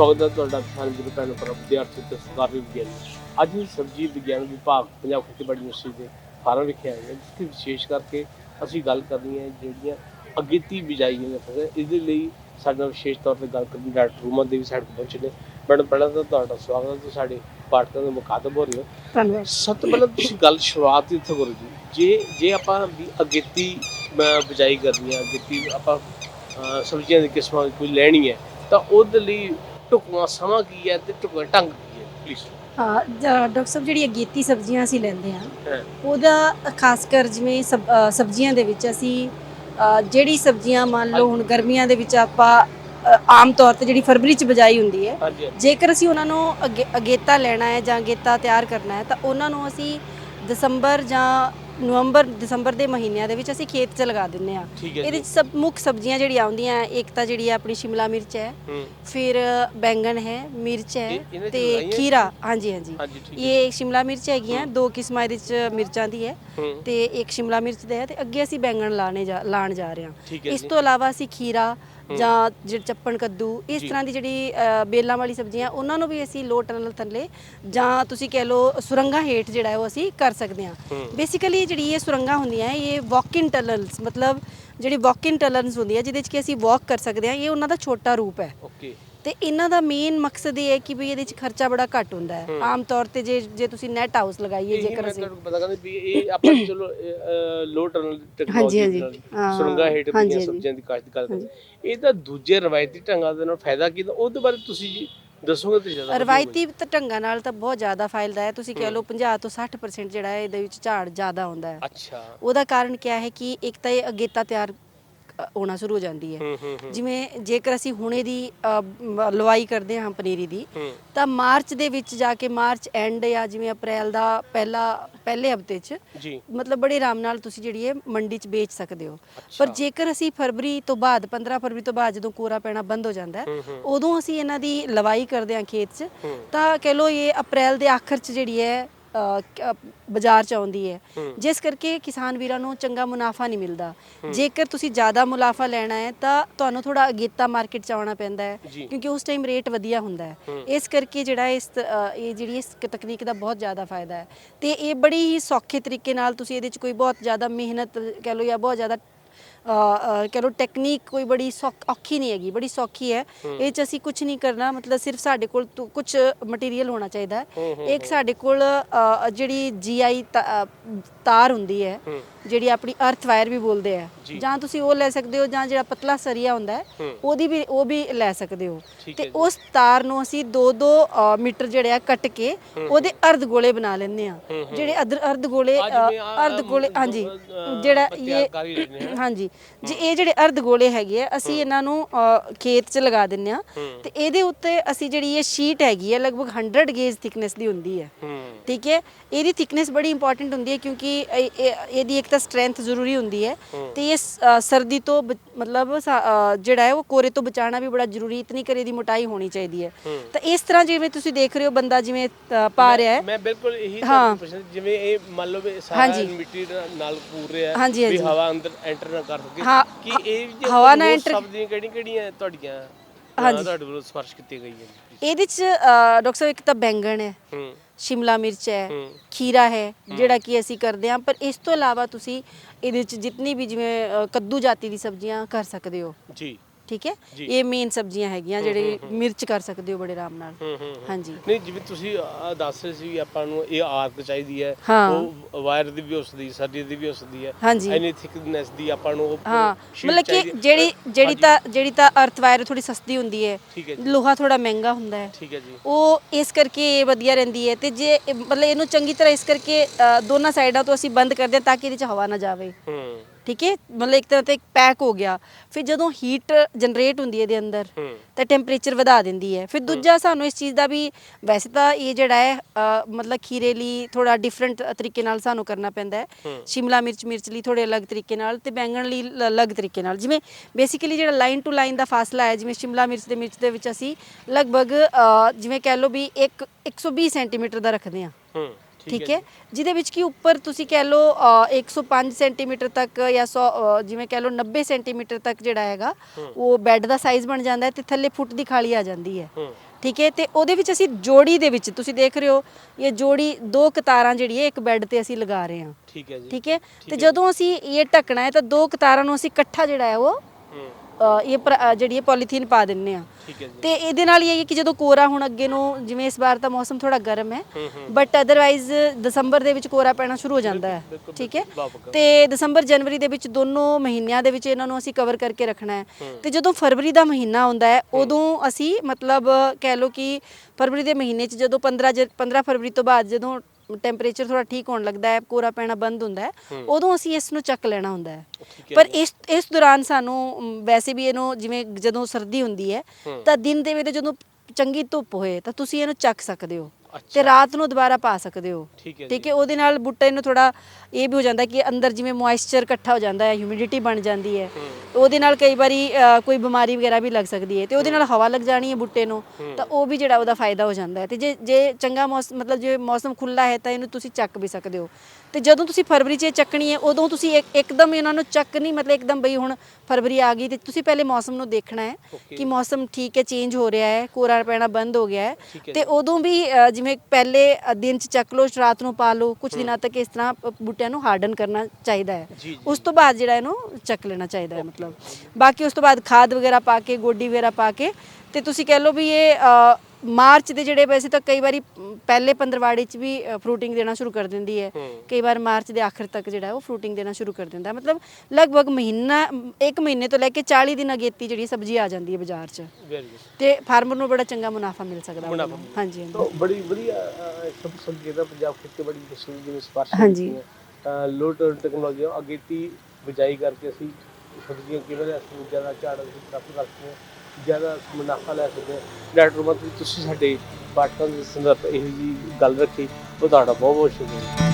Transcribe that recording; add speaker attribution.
Speaker 1: ਸਵਾਗਤ ਹੈ ਤੁਹਾਡਾ ਸਾਰੇ ਗੁਰੂ ਭੈਣ ਭਰਾ ਵਿਦਿਆਰਥੀ ਤੇ ਸਰਕਾਰੀ ਵਿਗਿਆਨੀ ਅੱਜ ਸਬਜ਼ੀ ਵਿਗਿਆਨ ਵਿਭਾਗ ਪੰਜਾਬ ਖੇਤੀਬਾੜੀ ਯੂਨੀਵਰਸਿਟੀ ਦੇ ਫਾਰਮ ਵਿਖੇ ਆਏ ਹਾਂ ਜਿਸ ਦੀ ਵਿਸ਼ੇਸ਼ ਕਰਕੇ ਅਸੀਂ ਗੱਲ ਕਰਨੀ ਹੈ ਜਿਹੜੀਆਂ ਅਗੇਤੀ ਬਿਜਾਈ ਦੀਆਂ ਫਸਲਾਂ ਇਹਦੇ ਲਈ ਸਾਡੇ ਵਿਸ਼ੇਸ਼ ਤੌਰ ਤੇ ਗੱਲ ਕਰਨੀ ਡਾਕਟਰ ਰੂਮਾ ਦੇਵੀ ਸਾਡੇ ਕੋਲ ਪਹੁੰਚੇ ਨੇ। ਮੈਡਮ ਪਹਿਲਾਂ ਤਾਂ ਤੁਹਾਡਾ ਸਵਾਗਤ ਹੈ ਤੁਸੀਂ ਸਾਡੇ ਪਾਠਕਾਂ ਦੇ ਮੁਖਾਤਬ ਹੋ ਰਹੇ ਹੋ
Speaker 2: ਧੰਨਵਾਦ।
Speaker 1: ਸਭ ਤੋਂ ਪਹਿਲਾਂ ਤੁਸੀਂ ਗੱਲ ਸ਼ੁਰੂਆਤ ਇੱਥੋਂ ਕਰੋ ਜੀ। ਜੇ ਜੇ ਆਪਾਂ ਵੀ ਅਗੇਤੀ ਬਿਜਾਈ ਕਰਨੀ ਹੈ ਅਗੇਤੀ ਆਪਾਂ ਸਬਜ਼ੀਆਂ ਦੀ ਕਿਸਮਾਂ ਕੋਈ ਲੈਣੀ ਹੈ ਤਾਂ ਉਹਦੇ ਲਈ ਢੁਕਵਾਂ ਸਮਾਂ ਕੀ ਹੈ ਤੇ ਢੁਕਵਾਂ ਢੰਗ ਕੀ ਹੈ ਪਲੀਜ਼
Speaker 2: ਹਾਂ ਡਾਕਟਰ ਸਾਹਿਬ ਜਿਹੜੀ ਅਗੇਤੀ ਸਬਜ਼ੀਆਂ ਅਸੀਂ ਲੈਂਦੇ ਹਾਂ। ਉਹਦਾ ਖਾਸ ਕਰ ਜਿਵੇਂ ਸਬਜ਼ੀਆਂ ਦੇ ਵਿੱਚ ਅਸੀਂ ਜਿਹੜੀ ਸਬਜ਼ੀਆਂ ਮੰਨ ਲਓ ਹੁਣ ਗਰਮੀਆਂ ਦੇ ਵਿੱਚ ਆਪਾਂ ਆਮ ਤੌਰ ਤੇ ਜਿਹੜੀ ਫਰਵਰੀ ਚ ਬਜਾਈ ਹੁੰਦੀ ਹੈ। ਜੇਕਰ ਅਸੀਂ ਉਹਨਾਂ ਨੂੰ ਅਗੇ- ਅਗੇਤਾ ਲੈਣਾ ਹੈ ਜਾਂ ਅਗੇਤਾ ਤਿਆਰ ਕਰਨਾ ਹੈ ਤਾਂ ਉਹਨਾਂ ਨੂੰ ਅਸੀਂ ਦਸੰਬਰ ਜਾਂ ਨਵੰਬਰ ਦਸੰਬਰ ਦੇ ਮਹੀਨਿਆਂ ਦੇ ਵਿੱਚ ਅਸੀਂ ਖੇਤ 'ਚ ਲਗਾ ਦਿੰਨੇ ਆ
Speaker 1: ਠੀਕ ਹੈ
Speaker 2: ਇਹਦੇ ਚ ਸਭ ਮੁੱਖ ਸਬਜ਼ੀਆਂ ਜਿਹੜੀਆਂ ਆਉਂਦੀਆਂ ਇੱਕ ਤਾਂ ਜਿਹੜੀ ਆਪਣੀ ਸ਼ਿਮਲਾ ਮਿਰਚ ਹੈ
Speaker 1: ਹੂੰ।
Speaker 2: ਫਿਰ ਬੈਂਗਣ ਹੈ ਮਿਰਚ ਹੈ
Speaker 1: ਇਹ- ਇਹਨਾਂ 'ਚ
Speaker 2: ਤੇ? ਖੀਰਾ ਹਾਂਜੀ ਹਾਂਜੀ।
Speaker 1: ਹਾਂਜੀ ਠੀਕ ਹੈ
Speaker 2: ਇਹ ਸ਼ਿਮਲਾ ਮਿਰਚ ਹੈਗੀਆਂ ਦੋ ਕਿਸਮਾਂ ਇਹਦੇ ਚ ਮਿਰਚਾਂ ਦੀ ਹੈ
Speaker 1: ਹੂੰ।
Speaker 2: ਤੇ ਇੱਕ ਸ਼ਿਮਲਾ ਮਿਰਚ ਦਾ ਹੈ ਤੇ ਅੱਗੇ ਅਸੀਂ ਬੈਂਗਣ ਲਾਣੇ ਜਾ ਲਾਣ ਜਾ ਰਹੇ ਹਾਂ।
Speaker 1: ਠੀਕ ਹੈ
Speaker 2: ਇਸ
Speaker 1: ਜੀ।
Speaker 2: ਤੋਂ ਇਲਾਵਾ ਅਸੀਂ ਖੀਰਾ ਜਾਂ ਜਿਹੜਾ ਚੱਪਣ ਕੱਦੂ ਇਸ। ਤਰ੍ਹਾਂ ਦੀ ਜਿਹੜੀ ਬੇਲਾਂ ਵਾਲੀ ਸਬਜ਼ੀਆਂ ਉਹਨਾਂ ਨੂੰ ਵੀ ਅਸੀਂ ਲੋ ਟਨਲ ਥੱਲੇ ਜਾਂ ਤੁਸੀਂ ਕਹਿ ਲਓ ਸੁਰੰਗਾਂ ਹੇਠ ਜਿਹੜਾ ਹੈ ਉਹ ਅਸੀਂ ਕਰ ਸਕਦੇ ਹਾਂ। ਬੇਸਿਕਲੀ ਜਿਹੜੀ ਇਹ ਸੁਰੰਗਾਂ ਹੁੰਦੀਆਂ ਹੈ, ਇਹ ਵਾਕ ਇਨ ਟਨਲਸ ਮਤਲਬ ਜਿਹੜੀ ਵਾਕ ਇਨ ਟਨਲਸ ਹੁੰਦੀ ਹੈ ਜਿਹਦੇ ਵਿੱਚ ਕਿ ਅਸੀਂ ਵਾਕ ਕਰ ਸਕਦੇ ਹਾਂ ਇਹ ਉਹਨਾਂ ਦਾ ਛੋਟਾ ਰੂਪ ਹੈ।
Speaker 1: ਓਕੇ।
Speaker 2: ਤੇ ਇਹਨਾਂ ਦਾ ਮੇਨ ਮਕਸਦ ਇਹ ਹੈ ਕਿ ਵੀ ਇਹਦੇ ਚ ਖਰਚਾ ਬੜਾ ਘੱਟ ਹੁੰਦਾ ਹੈ। ਆਮ ਤੌਰ ਤੇ ਜੇ ਜੇ ਤੁਸੀਂ ਨੈਟ ਹਾਊਸ ਲਗਾਈਏ ਜੇਕਰ ਅਸੀਂ
Speaker 1: ਤੁਹਾਨੂੰ ਪਤਾ ਕਹਿੰਦੇ ਵੀ ਇਹ ਆਪਾਂ ਤਾਂ ਚਲੋ ਲੋ ਟਨਲ ਟੈਕਨੋਲੋਜੀ
Speaker 2: ਹਾਂਜੀ,
Speaker 1: ਨਾਲ
Speaker 2: ਹਾਂ।
Speaker 1: ਸੁਰੰਗਾ ਹੇਠ
Speaker 2: ਹਾਂਜੀ,
Speaker 1: ਦੀਆਂ
Speaker 2: ਹਾਂਜੀ।
Speaker 1: ਸਬਜ਼ੀਆਂ ਦੀ ਕਾਸ਼ਤ ਕਰਦੇ ਇਹ ਤਾਂ ਦੂਜੇ ਰਵਾਇਤੀ ਢੰਗਾਂ ਦੇ ਨਾਲ ਫਾਇਦਾ ਕੀ ਤਾਂ ਉਹਦੇ ਬਾਰੇ ਤੁਸੀਂ ਦੱਸੋਗੇ ਤੇ ਜ਼ਿਆਦਾ ਵਧੀਆ
Speaker 2: ਰਵਾਇਤੀ ਢੰਗਾਂ ਨਾਲ ਤਾਂ ਬਹੁਤ ਜ਼ਿਆਦਾ ਫਾਇਦਾ ਹੈ। ਤੁਸੀਂ ਕਹਿ ਲਓ 50 ਤੋਂ 60% ਜਿਹੜਾ ਹੈ ਇਹਦੇ ਵਿੱਚ ਝਾੜ ਜ਼ਿਆਦਾ ਆਉਂਦਾ ਹੈ।
Speaker 1: ਅੱਛਾ।
Speaker 2: ਉਹਦਾ ਕਾਰਨ ਕੀ ਹੈ ਕਿ ਇੱਕ ਤਾਂ ਇਹ ਅਗੇਤਾ ਤਿਆਰ ਹੋਣਾ ਸ਼ੁਰੂ ਹੋ ਜਾਂਦੀ ਹੈ। ਜਿਵੇਂ ਜੇਕਰ ਅਸੀਂ ਹੁਣੇ ਦੀ ਲਵਾਈ ਕਰਦੇ ਹਾਂ ਪਨੀਰੀ ਦੀ ਤਾਂ ਮਾਰਚ ਦੇ ਵਿੱਚ ਜਾ ਕੇ ਮਾਰਚ ਐਂਡ ਜਾਂ ਜਿਵੇਂ ਅਪ੍ਰੈਲ ਦਾ ਪਹਿਲਾ ਪਹਿਲੇ ਹਫ਼ਤੇ 'ਚ ਮਤਲਬ ਬੜੇ ਆਰਾਮ ਨਾਲ ਤੁਸੀਂ ਜਿਹੜੀ ਹੈ ਮੰਡੀ 'ਚ ਵੇਚ ਸਕਦੇ ਹੋ। ਪਰ ਜੇਕਰ ਅਸੀਂ ਫਰਵਰੀ ਤੋਂ ਬਾਅਦ 15 ਫਰਵਰੀ ਤੋਂ ਬਾਅਦ ਜਦੋਂ ਕੋਰਾ ਪੈਣਾ ਬੰਦ ਹੋ ਜਾਂਦਾ ਉਦੋਂ ਅਸੀਂ ਇਹਨਾਂ ਦੀ ਲਵਾਈ ਕਰਦੇ ਹਾਂ ਖੇਤ 'ਚ। ਤਾਂ ਕਹਿ ਲਓ ਇਹ ਅਪ੍ਰੈਲ ਦੇ ਆਖਰ 'ਚ ਜਿਹੜੀ ਹੈ ਬਾਜ਼ਾਰ 'ਚ ਆਉਂਦੀ ਹੈ। ਜਿਸ ਕਰਕੇ ਕਿਸਾਨ ਵੀਰਾਂ ਨੂੰ ਚੰਗਾ ਮੁਨਾਫਾ ਨਹੀਂ ਮਿਲਦਾ ਜੇਕਰ ਤੁਸੀਂ ਜ਼ਿਆਦਾ ਮੁਨਾਫਾ ਲੈਣਾ ਹੈ ਤਾਂ ਤੁਹਾਨੂੰ ਥੋੜਾ ਅਗੇਤਾ ਮਾਰਕੀਟ 'ਚ ਆਉਣਾ ਪੈਂਦਾ ਹੈ। ਕਿਉਂਕਿ ਉਸ ਟਾਈਮ ਰੇਟ ਵਧੀਆ ਹੁੰਦਾ ਹੈ। ਇਸ ਕਰਕੇ ਜਿਹੜਾ ਇਸ ਇਹ ਜਿਹੜੀ ਇਸ ਤਕਨੀਕ ਦਾ ਬਹੁਤ ਜ਼ਿਆਦਾ ਫਾਇਦਾ ਹੈ ਤੇ ਇਹ ਬੜੀ ਹੀ ਸੌਖੇ ਤਰੀਕੇ ਨਾਲ ਤੁਸੀਂ ਇਹਦੇ 'ਚ ਕੋਈ ਬਹੁਤ ਜ਼ਿਆਦਾ ਮਿਹਨਤ ਕਹਿ ਲਓ ਜਾਂ ਬਹੁਤ ਜ਼ਿਆਦਾ ਕਹਿ ਲਓ ਟੈਕਨੀਕ ਕੋਈ ਬੜੀ ਔਖੀ ਨਹੀਂ ਹੈਗੀ ਬੜੀ ਸੌਖੀ ਹੈ। ਇਹ 'ਚ ਅਸੀਂ ਕੁਝ ਨਹੀਂ ਕਰਨਾ ਮਤਲਬ ਸਿਰਫ ਸਾਡੇ ਕੋਲ ਕੁਝ ਮਟੀਰੀਅਲ ਹੋਣਾ ਚਾਹੀਦਾ ਹੈ। ਇੱਕ ਸਾਡੇ ਕੋਲ ਜਿਹੜੀ ਜੀਆਈ ਤਾਰ ਹੁੰਦੀ ਹੂੰ। ਜਿਹੜੀ ਆਪਣੀ ਅਰਥ ਵਾਇਰ ਵੀ ਬੋਲਦੇ ਆ
Speaker 1: ਜੀ।
Speaker 2: ਤੁਸੀਂ ਉਹ ਲੈ ਸਕਦੇ ਹੋ ਜਾਂ ਜਿਹੜਾ ਪਤਲਾ ਸਰੀਆ ਹੁੰਦਾ ਹੈ। ਉਹਦੀ ਵੀ ਉਹ ਵੀ ਲੈ ਸਕਦੇ ਹੋ ਤੇ। ਉਸ ਤਾਰ ਨੂੰ ਅਸੀਂ 2-2 ਮੀਟਰ ਜਿਹੜੇ ਆ ਕੱਟ ਕੇ ਉਹਦੇ ਅਰਧ ਗੋਲੇ ਬਣਾ ਲੈਂਦੇ ਆ। ਜਿਹੜੇ ਅਰਧ ਗੋਲੇ
Speaker 1: ਆ ਆ-
Speaker 2: ਅਰਧ ਗੋਲੇ ਹਾਂਜੀ ਜਿਹੜਾ ਇਹ। ਹਾਂਜੀ ਜੇ ਇਹ ਜਿਹੜੇ ਅਰਧ ਗੋਲੇ ਹੈਗੇ ਆ ਅਸੀਂ ਇਹਨਾਂ ਨੂੰ ਖੇਤ 'ਚ ਲਗਾ ਦਿੰਨੇ ਆ। ਤੇ ਇਹਦੇ ਉੱਤੇ ਅਸੀਂ ਜਿਹੜੀ ਇਹ ਸ਼ੀਟ ਹੈਗੀ ਹੈ ਲਗਭਗ 100 ਗੇਜ ਥਿਕਨੈਸ ਦੀ ਹੁੰਦੀ ਹੈ ਠੀਕ ਹੈ ਇਹਦੀ ਥਿਕਨੈਸ ਬੜੀ ਇੰਪੋਰਟੈਂਟ ਹੁੰਦੀ ਹੈ ਕਿਉਂਕਿ ਇਹ- ਇਹ- ਇਹਦੀ ਇੱਕ ਤਾਂ ਸਟਰੈਂਥ ਜ਼ਰੂਰੀ ਹੁੰਦੀ ਹੈ। ਤੇ ਇਹ ਸ- ਸਰਦੀ ਤੋਂ ਮਤਲਬ ਸਾ- ਅ, ਜਿਹੜਾ ਹੈ ਉਹ ਕੋਰੇ ਤੋਂ ਬਚਾਉਣਾ ਵੀ ਬੜਾ ਜ਼ਰੂਰੀ ਇਤਨੀ ਕਰੇ ਦੀ ਮੋਟਾਈ ਹੋਣੀ ਚਾਹੀਦੀ ਹੈ। ਤਾਂ ਇਸ ਤਰ੍ਹਾਂ ਜਿਵੇਂ ਤੁਸੀਂ ਦੇਖ ਰਹੇ ਹੋ ਬੰਦਾ ਜਿਵੇਂ ਅ, ਪਾ ਰਿਹਾ ਹੈ
Speaker 1: ਮੈਂ ਬਿਲਕੁਲ ਇਹੀ। ਤੁਹਾਨੂੰ ਪੁੱਛਣਾ ਜਿਵੇਂ ਇਹ ਮੰਨ ਲਓ ਵੀ ਸਾਰਾ
Speaker 2: ਹਾਂਜੀ।
Speaker 1: ਮਿੱਟੀ ਦਾ ਨਾਲ ਪੂਰ ਰਿਹਾ
Speaker 2: ਹਾਂਜੀ,
Speaker 1: ਵੀ
Speaker 2: ਹਾਂਜੀ।
Speaker 1: ਹਵਾ ਅੰਦਰ ਐਂਟਰ ਨਾ ਕਰ ਸਕੇ
Speaker 2: ਹਾਂ,
Speaker 1: ਕਿ ਇਹ
Speaker 2: ਹਵਾ ਨਾ enter-
Speaker 1: ਸਬਜ਼ੀਆਂ ਕਿਹੜੀਆਂ ਕਿਹੜੀਆਂ ਤੁਹਾਡੀਆਂ
Speaker 2: ਹਾਂਜੀ।
Speaker 1: ਤੁਹਾਡੇ ਵੱਲੋਂ ਸਪਰਸ਼ ਕੀਤੀ ਗਈ ਹੈ
Speaker 2: ਇਹਦੇ ਚ ਅ, ਡਾਕਟਰ ਸਾਹਿਬ ਇੱਕ ਤਾਂ ਬੈਂਗਣ ਹੈ
Speaker 1: ਹੂੰ।
Speaker 2: ਸ਼ਿਮਲਾ ਮਿਰਚ ਹੈ
Speaker 1: ਹੂੰ।
Speaker 2: ਖੀਰਾ ਹੈ ਜਿਹੜਾ ਕਿ ਅਸੀਂ ਕਰਦੇ ਹਾਂ। ਪਰ ਇਸ ਤੋਂ ਇਲਾਵਾ ਤੁਸੀਂ ਇਹਦੇ ਵਿੱਚ ਜਿੰਨੀ ਵੀ ਜਿਵੇਂ ਅ, ਕੱਦੂ ਜਾਤੀ ਦੀ ਸਬਜ਼ੀਆਂ ਕਰ ਸਕਦੇ ਹੋ।
Speaker 1: ਜੀ।
Speaker 2: ਠੀਕ ਹੈ। ਇਹ ਮੇਨ ਸਬਜ਼ੀਆਂ ਹੈਗੀਆਂ ਜਿਹੜੇ ਮਿਰਚ ਕਰ ਸਕਦੇ ਹੋ ਬੜੇ ਆਰਾਮ ਨਾਲ। ਹਾਂਜੀ।
Speaker 1: ਨਹੀਂ ਜਿਵੇਂ ਤੁਸੀਂ ਆਹ ਦੱਸ ਰਹੇ ਸੀ ਵੀ ਆਪਾਂ ਨੂੰ ਇਹ ਆਰਕ ਚਾਹੀਦੀ ਹੈ।
Speaker 2: ਹਾਂ।
Speaker 1: ਉਹ ਵਾਇਰ ਦੀ ਵੀ ਉਸਦੀ ਸਰਦੀ ਦੀ ਵੀ ਉਸਦੀ ਹੈ।
Speaker 2: ਹਾਂਜੀ।
Speaker 1: ਇੰਨੀ ਥਿਕਨੈਸ ਦੀ ਆਪਾਂ ਨੂੰ ਉਹ
Speaker 2: ਹਾਂ।
Speaker 1: sheet
Speaker 2: ਮਤਲਬ ਕਿ
Speaker 1: ਚਾਹੀਦੀ ਹੈ।
Speaker 2: ਜਿਹੜੀ ਜਿਹੜੀ
Speaker 1: ਹਾਂਜੀ,
Speaker 2: ਤਾਂ ਜਿਹੜੀ ਤਾਂ ਅਰਥ ਵਾਇਰ ਥੋੜੀ ਸਸਤੀ ਹੁੰਦੀ ਹੈ।
Speaker 1: ਠੀਕ ਹੈ ਜੀ।
Speaker 2: ਲੋਹਾ ਥੋੜਾ ਮਹਿੰਗਾ ਹੁੰਦਾ ਹੈ।
Speaker 1: ਠੀਕ ਹੈ ਜੀ।
Speaker 2: ਉਹ ਇਸ ਕਰਕੇ ਇਹ ਵਧੀਆ ਰਹਿੰਦੀ ਹੈ। ਤੇ ਜੇ ਇਹ- ਮਤਲਬ ਇਹਨੂੰ ਚੰਗੀ ਤਰ੍ਹਾਂ ਇਸ ਕਰਕੇ ਅ, ਦੋਨਾਂ ਸਾਈਡਾਂ ਤੋਂ ਅਸੀਂ ਬੰਦ ਕਰਦੇ ਹਾਂ ਤਾਂ ਕਿ ਇਹਦੇ ਚ ਹਵਾ ਨਾ ਜਾਵੇ।
Speaker 1: ਹੂੰ।
Speaker 2: ਠੀਕ ਹੈ? ਮਤਲਬ ਇੱਕ ਤਰ੍ਹਾਂ ਤੇ ਪੈਕ ਹੋ ਗਿਆ। ਫਿਰ ਜਦੋਂ ਹੀਟ ਜਨਰੇਟ ਹੁੰਦੀ ਹੈ ਇਹਦੇ ਅੰਦਰ ਤਾਂ ਟੈਂਪਰੇਚਰ ਵਧਾ ਦਿੰਦੀ ਹੈ। ਫਿਰ ਦੂਜਾ ਸਾਨੂੰ ਇਸ ਚੀਜ਼ ਦਾ ਵੀ ਵੈਸੇ ਤਾਂ ਇਹ ਜਿਹੜਾ ਹੈ ਮਤਲਬ ਖੀਰੇ ਲਈ ਥੋੜਾ ਡਿਫਰੈਂਟ ਤਰੀਕੇ ਨਾਲ ਸਾਨੂੰ ਕਰਨਾ ਪੈਂਦਾ ਹੈ। ਸ਼ਿਮਲਾ ਮਿਰਚ ਮਿਰਚ ਲਈ ਥੋੜੇ ਅਲੱਗ ਤਰੀਕੇ ਨਾਲ ਤੇ ਬੈਂਗਣ ਲਈ ਅਲੱਗ ਤਰੀਕੇ ਨਾਲ। ਜਿਵੇਂ ਬੇਸਿਕਲੀ ਜਿਹੜਾ ਲਾਈਨ ਟੂ ਲਾਈਨ ਦਾ ਫਾਸਲਾ ਹੈ ਜਿਵੇਂ ਸ਼ਿਮਲਾ ਮਿਰਚ ਦੇ ਮਿਰਚ ਦੇ ਵਿੱਚ ਅਸੀਂ ਲਗਭਗ ਜਿਵੇਂ ਕਹਿ ਲਓ ਵੀ ਇੱਕ 120 ਸੈਂਟੀਮੀਟਰ ਦਾ ਰੱਖਦੇ ਹੂੰ। ਠੀਕ ਹੈ ਜਿਹਦੇ ਵਿੱਚ ਕੀ ਉੱਪਰ ਤੁਸੀਂ ਕਹਿ ਲਓ ਅ, 105 ਸੈਂਟੀਮੀਟਰ ਤੱਕ ਜਾਂ 100 ਅ, ਜਿਵੇਂ ਕਹਿ ਲਓ 90 ਸੈਂਟੀਮੀਟਰ ਤੱਕ ਜਿਹੜਾ ਹੈਗਾ ਉਹ ਬੈੱਡ ਦਾ ਸਾਈਜ਼ ਬਣ ਜਾਂਦਾ ਹੈ ਤੇ ਥੱਲੇ ਫੁੱਟ ਦੀ ਖਾਲੀ ਆ ਜਾਂਦੀ ਹੈ। ਠੀਕ ਹੈ? ਤੇ ਉਹਦੇ ਵਿੱਚ ਅਸੀਂ ਜੋੜੀ ਦੇ ਵਿੱਚ ਤੁਸੀਂ ਦੇਖ ਰਹੇ ਹੋ ਇਹ ਜੋੜੀ ਦੋ ਕਤਾਰਾਂ ਜਿਹੜੀ ਹੈ ਇੱਕ ਬੈੱਡ ਤੇ ਅਸੀਂ ਲਗਾ ਰਹੇ ਹਾਂ।
Speaker 1: ਠੀਕ ਹੈ ਜੀ।
Speaker 2: ਠੀਕ ਹੈ? ਤੇ। ਜਦੋਂ ਅਸੀਂ ਇਹ ਢੱਕਣਾ ਹੈ ਤਾਂ ਦੋ ਕਤਾਰਾਂ ਨੂੰ ਅਸੀਂ ਇਕੱਠਾ ਜਿਹੜਾ ਹੈ ਉਹ ਅ, ਇਹ ਪਰ- ਅ, ਜਿਹੜੀ ਹੈ ਪੋਲੀਥੀਨ ਪਾ ਦਿੰਨੇ ਆ।
Speaker 1: ਠੀਕ ਹੈ ਜੀ।
Speaker 2: ਤੇ ਇਹਦੇ ਨਾਲ ਇਹ ਹੈ ਕਿ ਜਦੋਂ ਕੋਰਾ ਹੁਣ ਅੱਗੇ ਨੂੰ ਜਿਵੇਂ ਇਸ ਵਾਰ ਤਾਂ ਮੌਸਮ ਥੋੜਾ ਗਰਮ ਹੈ ਬਟ ਅਦਰਵਾਈਜ਼ ਦਸੰਬਰ ਦੇ ਵਿੱਚ ਕੋਰਾ ਪੈਣਾ ਸ਼ੁਰੂ ਹੋ ਜਾਂਦਾ ਹੈ। ਠੀਕ ਹੈ? ਤੇ ਦਸੰਬਰ ਜਨਵਰੀ ਦੇ ਵਿੱਚ ਦੋਨੋਂ ਮਹੀਨਿਆਂ ਦੇ ਵਿੱਚ ਇਹਨਾਂ ਨੂੰ ਅਸੀਂ ਕਵਰ ਕਰਕੇ ਰੱਖਣਾ ਹੈ।
Speaker 1: ਹੂੰ।
Speaker 2: ਤੇ ਜਦੋਂ ਫਰਵਰੀ ਦਾ ਮਹੀਨਾ ਆਉਂਦਾ ਹੈ ਉਦੋਂ ਅਸੀਂ ਮਤਲਬ ਕਹਿ ਲਓ ਕਿ ਫਰਵਰੀ ਦੇ ਮਹੀਨੇ 'ਚ ਜਦੋਂ 15 ਜ- 15 ਫਰਵਰੀ ਤੋਂ ਬਾਅਦ ਜਦੋਂ ਟੈਂਪਰੇਚਰ ਥੋੜਾ ਠੀਕ ਹੋਣ ਲੱਗਦਾ ਹੈ ਕੋਰਾ ਪੈਣਾ ਬੰਦ ਹੁੰਦਾ ਹੈ। ਉਦੋਂ ਅਸੀਂ ਇਸ ਨੂੰ ਚੱਕ ਲੈਣਾ ਹੁੰਦਾ ਹੈ ਪਰ। ਇਸ ਇਸ ਦੌਰਾਨ ਸਾਨੂੰ ਵੈਸੇ ਵੀ ਇਹਨੂੰ ਜਿਵੇਂ ਜਦੋਂ ਸਰਦੀ ਹੁੰਦੀ ਹੂੰ। ਤਾਂ ਦਿਨ ਦੇ ਵੇਲੇ ਜਦੋਂ ਚੰਗੀ ਧੁੱਪ ਹੋਏ ਤਾਂ ਤੁਸੀਂ ਇਹਨੂੰ ਚੱਕ ਸਕਦੇ ਹੋ ਤੇ ਰਾਤ ਨੂੰ ਦੁਬਾਰਾ ਪਾ ਸਕਦੇ ਹੋ।
Speaker 1: ਠੀਕ ਹੈ
Speaker 2: ਠੀਕ
Speaker 1: ਜੀ।
Speaker 2: ਹੈ ਉਹਦੇ ਨਾਲ ਬੂਟੇ ਨੂੰ ਥੋੜਾ ਇਹ ਵੀ ਹੋ ਜਾਂਦਾ ਕਿ ਅੰਦਰ ਜਿਵੇਂ ਮੋਇਸਚਰ ਇਕੱਠਾ ਹੋ ਜਾਂਦਾ ਹੈ ਹਿਊਮਿਡਿਟੀ ਬਣ ਜਾਂਦੀ ਹੈ। ਉਹਦੇ ਨਾਲ ਕਈ ਵਾਰੀ ਕੋਈ ਬਿਮਾਰੀ ਵਗੈਰਾ ਵੀ ਲੱਗ ਸਕਦੀ ਹੈ ਤੇ ਉਹਦੇ ਨਾਲ ਹਵਾ ਲੱਗ ਜਾਣੀ ਹੈ ਬੂਟੇ ਨੂੰ। ਤਾਂ ਉਹ ਵੀ ਜਿਹੜਾ ਉਹਦਾ ਫਾਇਦਾ ਹੋ ਜਾਂਦਾ ਹੈ। ਤੇ ਜੇ ਜੇ ਚੰਗਾ ਮੌਸਮ ਮਤਲਬ ਜੇ ਮੌਸਮ ਖੁੱਲਾ ਹੈ ਤਾਂ ਇਹਨੂੰ ਤੁਸੀਂ ਚੱਕ ਵੀ ਸਕਦੇ ਹੋ। ਤੇ ਜਦੋਂ ਤੁਸੀਂ ਫਰਵਰੀ 'ਚ ਇਹ ਚੱਕਣੀ ਹੈ ਉਦੋਂ ਤੁਸੀਂ ਇੱਕ ਇੱਕਦਮ ਇਹਨਾਂ ਨੂੰ ਚੱਕ ਨਹੀਂ ਮਤਲਬ ਇੱਕਦਮ ਬਈ ਹੁਣ ਫਰਵਰੀ ਆ ਗਈ ਤੇ ਤੁਸੀਂ ਪਹਿਲੇ ਮੌਸਮ ਨੂੰ ਦੇਖਣਾ ਹੈ ਕਿ ਮੌਸਮ ਠੀਕ ਹੈ ਚੇਂਜ ਹੋ ਰਿਹਾ ਹੈ ਕੋਰਾ ਪੈਣਾ ਬੰਦ ਹੋ ਗਿਆ ਹੈ। ਤੇ ਉਦੋਂ ਵੀ ਜਿਵੇਂ ਪਹਿਲੇ ਦਿਨ ਚ ਚੱਕ ਲਓ ਰਾਤ ਨੂੰ ਪਾ ਲਓ ਕੁਝ ਦਿਨਾਂ ਤੱਕ ਇਸ ਤਰ੍ਹਾਂ ਬੂਟਿਆਂ ਨੂੰ ਹਾਰਡਨ ਕਰਨਾ ਚਾਹੀਦਾ ਹੈ। ਉਸ ਤੋਂ ਬਾਅਦ ਜਿਹੜਾ ਇਹਨੂੰ ਚੱਕ ਲੈਣਾ ਚਾਹੀਦਾ ਹੈ ਮਤਲਬ। ਬਾਕੀ ਉਸ ਤੋਂ ਬਾਅਦ ਖਾਦ ਵਗੈਰਾ ਪਾ ਕੇ ਗੋਡੀ ਵਗੈਰਾ ਪਾ ਕੇ ਤੇ ਤੁਸੀਂ ਕਹਿ ਲਓ ਵੀ ਇਹ ਮਾਰਚ ਦੇ ਜਿਹੜੇ ਵੈਸੇ ਤਾਂ ਕਈ ਵਾਰੀ ਪਹਿਲੇ ਪੰਦਰਵਾੜੇ ਚ ਵੀ ਫਰੂਟਿੰਗ ਦੇਣਾ ਸ਼ੁਰੂ ਕਰ ਦਿੰਦੀ ਹੈ।
Speaker 1: ਹੂੰ।
Speaker 2: ਕਈ ਵਾਰ ਮਾਰਚ ਦੇ ਆਖਰ ਤੱਕ ਜਿਹੜਾ ਹੈ ਉਹ ਫਰੂਟਿੰਗ ਦੇਣਾ ਸ਼ੁਰੂ ਕਰ ਦਿੰਦਾ। ਹੈ ਮਤਲਬ ਲਗਭਗ ਮਹੀਨਾ ਇੱਕ ਮਹੀਨੇ ਤੋਂ ਲੈ ਕੇ 40 ਦਿਨ ਅਗੇਤੀ ਜਿਹੜੀ ਸਬਜ਼ੀ ਆ ਜਾਂਦੀ ਹੈ ਬਾਜ਼ਾਰ 'ਚ। ਤੇ ਫਾਰਮਰ ਨੂੰ ਬੜਾ ਚੰਗਾ ਮੁਨਾਫਾ ਮਿਲ ਸਕਦਾ। ਹਾਂਜੀ ਹਾਂਜੀ।
Speaker 1: ਤਾਂ ਬੜੀ ਵਧੀਆ ਸਭ ਸਬਜ਼ੀ ਦਾ ਪੰਜਾਬ ਖੇਤੀਬਾੜੀ ਇੰਡਸਟਰੀ ਜਿਵੇਂ ਸਪਾਰਸ਼
Speaker 2: ਹਾਂਜੀ।
Speaker 1: ਲੋ ਟੈਕਨੋਲੋਜੀ ਅਗੇਤੀ ਬਿਜਾਈ ਕਰਕੇ ਅਸੀਂ ਸਬਜ਼ੀਆਂ ਕਿਵੇਂ ਅਸੀਂ ਜ਼ਿਆਦਾ ਝਾੜ ਅਸੀਂ ਪ੍ਰਾਪਤ ਹਾਂ। ਜ਼ਿਆਦਾ ਮੁਨਾਫਾ ਲੈ ਸਕਦੇ ਹਾਂ ਡਾਕਟਰ ਮਤ ਤੁਸੀਂ ਸਾਡੇ ਪਾਠਕਾਂ ਦੇ ਸੰਦਰਭ ਇਹੋ ਜੀ ਗੱਲ ਰੱਖੀ। ਉਹ ਤੁਹਾਡਾ ਬਹੁਤ ਬਹੁਤ ਸ਼ੁਕਰੀਆ।